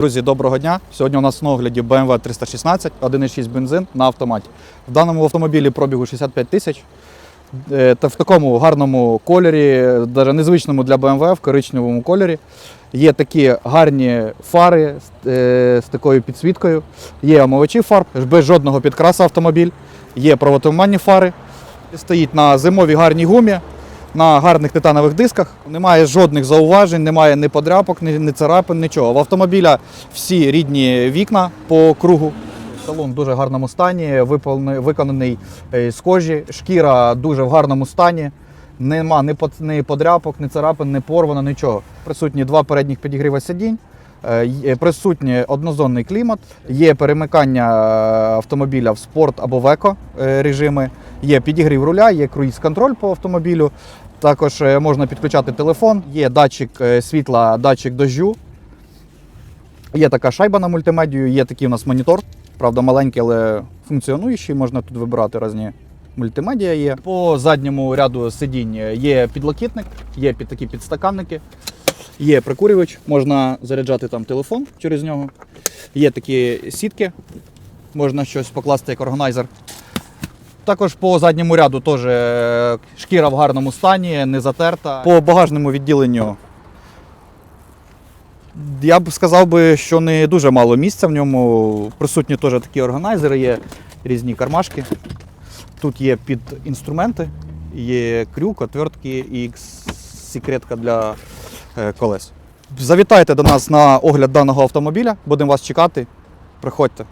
Друзі, доброго дня. Сьогодні у нас на огляді BMW 316, 1,6 бензин на автоматі. В даному автомобілі пробігу 65 тисяч. Е, Та в такому гарному кольорі, навіть незвичному для BMW, в коричневому кольорі. Є такі гарні фари е, з такою підсвіткою. Є омивачі фар, без жодного підкрасу автомобіль. Є провотуманні фари. Стоїть на зимовій гарній гумі, на гарних титанових дисках. Немає жодних зауважень, немає ні подряпок, ні, царапин, нічого. В автомобіля всі рідні вікна по кругу. Салон в дуже гарному стані, виконаний е, з кожі, шкіра дуже в гарному стані. Нема ні, под- ні подряпок, ні царапин, ні порвано, нічого. Присутні два передніх підігріва сидінь, е, присутній однозонний клімат, є перемикання е, автомобіля в спорт або в еко режими, є підігрів руля, є круїз-контроль по автомобілю. Також е, можна підключати телефон, є датчик е, світла, датчик дождю. Є така шайба на мультимедію, є такий у нас монітор. Правда, маленький, але функціонуючий. Можна тут вибирати різні мультимедіа є. По задньому ряду сидінь є підлокітник, є під такі підстаканники, є прикурювач, можна заряджати там телефон через нього. Є такі сітки, можна щось покласти як органайзер. Також по задньому ряду теж е, шкіра в гарному стані, не затерта. По багажному відділенню я б сказав би, що не дуже мало місця в ньому. Присутні теж такі органайзери, є різні кармашки. Тут є під інструменти, є крюк, отвертки і секретка для е, колес. Завітайте до нас на огляд даного автомобіля, будемо вас чекати. Приходьте.